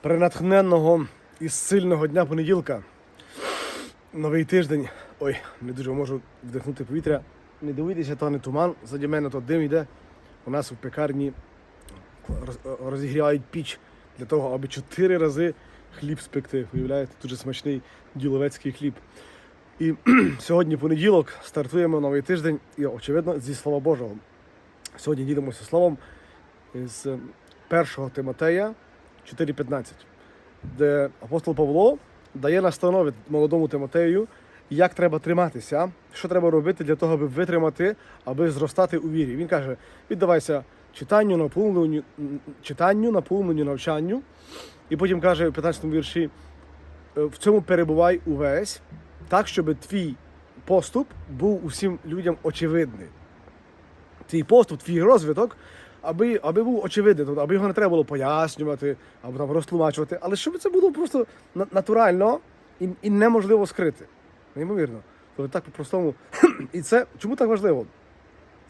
Пренатхненного і сильного дня понеділка. Новий тиждень. Ой, не дуже можу вдихнути повітря. Не дивитися, то не туман. Заді мене то дим йде. У нас в пекарні роз- розігрівають піч для того, аби чотири рази хліб спекти. Уявляєте, дуже смачний діловецький хліб. І сьогодні понеділок, стартуємо новий тиждень і, очевидно, зі Слова Божого. Сьогодні ділимося словом з 1 Тимотея 4.15, де апостол Павло дає настанови молодому Тимотею, як треба триматися, що треба робити для того, аби витримати, аби зростати у вірі. Він каже: віддавайся читанню, наповненню, читанню, наповненню, навчанню. І потім каже в 15 вірші: «Е, в цьому перебувай увесь, так, щоб твій поступ був усім людям очевидний. Твій поступ, твій розвиток, аби, аби був очевидний, тобто, аби його не треба було пояснювати або там розтлумачувати, але щоб це було просто натурально і, і неможливо скрити. Неймовірно. Тобто так по-простому. І це чому так важливо?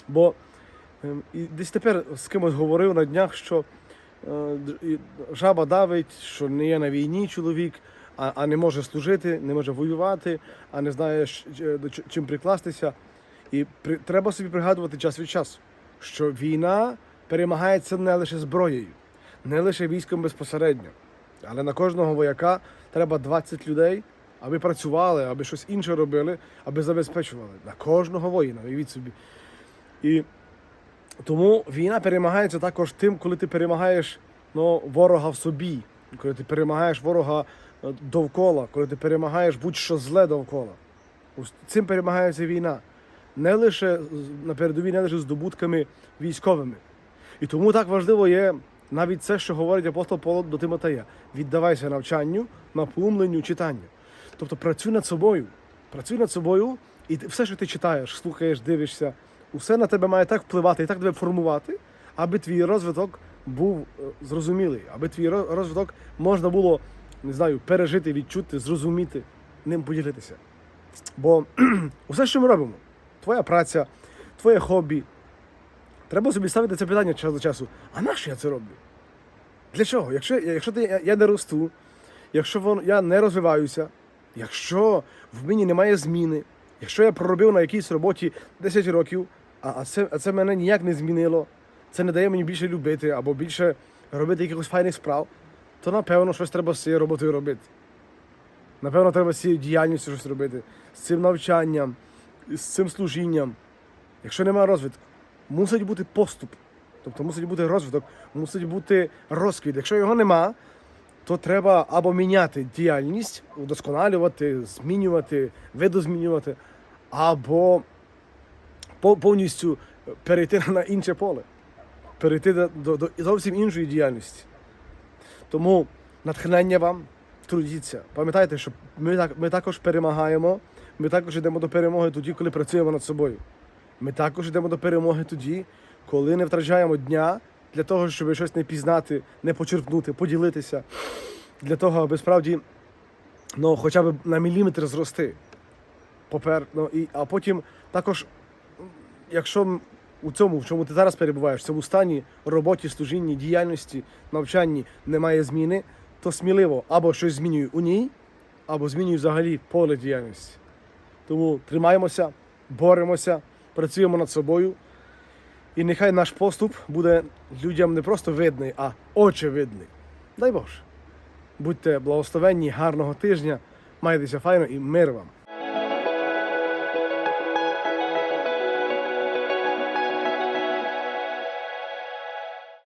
Бо ем, і десь тепер з кимось говорив на днях, що е, і жаба давить, що не є на війні чоловік, а, а не може служити, не може воювати, а не знає, ч- чим прикластися. І при, треба собі пригадувати час від часу, що війна перемагається не лише зброєю, не лише військом безпосередньо, але на кожного вояка треба 20 людей, аби працювали, аби щось інше робили, аби забезпечували. На кожного воїна, уявіть собі. І тому війна перемагається також тим, коли ти перемагаєш ну, ворога в собі, коли ти перемагаєш ворога е, довкола, коли ти перемагаєш будь-що зле довкола. Цим перемагається війна. Не лише на передовій, не лише здобутками військовими. І тому так важливо є навіть це, що говорить апостол Павло до Тимотея. Віддавайся навчанню, наповненню, читанню. Тобто працюй над собою. Працюй над собою, і все, що ти читаєш, слухаєш, дивишся, усе на тебе має так впливати і так тебе формувати, аби твій розвиток був е, зрозумілий, аби твій розвиток можна було, не знаю, пережити, відчути, зрозуміти, ним поділитися. Бо усе, що ми робимо, твоя праця, твоє хобі, треба собі ставити це питання час до часу. А на що я це роблю? Для чого? Якщо, якщо ти, я не росту, якщо вон, я не розвиваюся, якщо в мені немає зміни, якщо я проробив на якійсь роботі 10 років, а, а, це, а це мене ніяк не змінило, це не дає мені більше любити або більше робити якихось файних справ, то напевно щось треба з цією роботою робити. Напевно, треба з цією діяльністю щось робити, з цим навчанням, з цим служінням. Якщо немає розвитку, мусить бути поступ. Тобто мусить бути розвиток, мусить бути розквіт. Якщо його нема, то треба або міняти діяльність, удосконалювати, змінювати, видозмінювати, або повністю перейти на інше поле, перейти до, до, зовсім іншої діяльності. Тому натхнення вам, трудіться. Пам'ятайте, що ми, так, ми також перемагаємо, ми також йдемо до перемоги тоді, коли працюємо над собою. Ми також йдемо до перемоги тоді, коли не втрачаємо дня для того, щоб щось не пізнати, не почерпнути, поділитися, для того, аби справді ну, хоча б на міліметр зрости. Попер, ну, і, а потім також, якщо у цьому, в чому ти зараз перебуваєш, в цьому стані, роботі, служінні, діяльності, навчанні немає зміни, то сміливо або щось змінюй у ній, або змінюй взагалі поле діяльності. Тому тримаємося, боремося, працюємо над собою. І нехай наш поступ буде людям не просто видний, а очевидний. Дай Боже. Будьте благословенні, гарного тижня, майтеся файно і мир вам.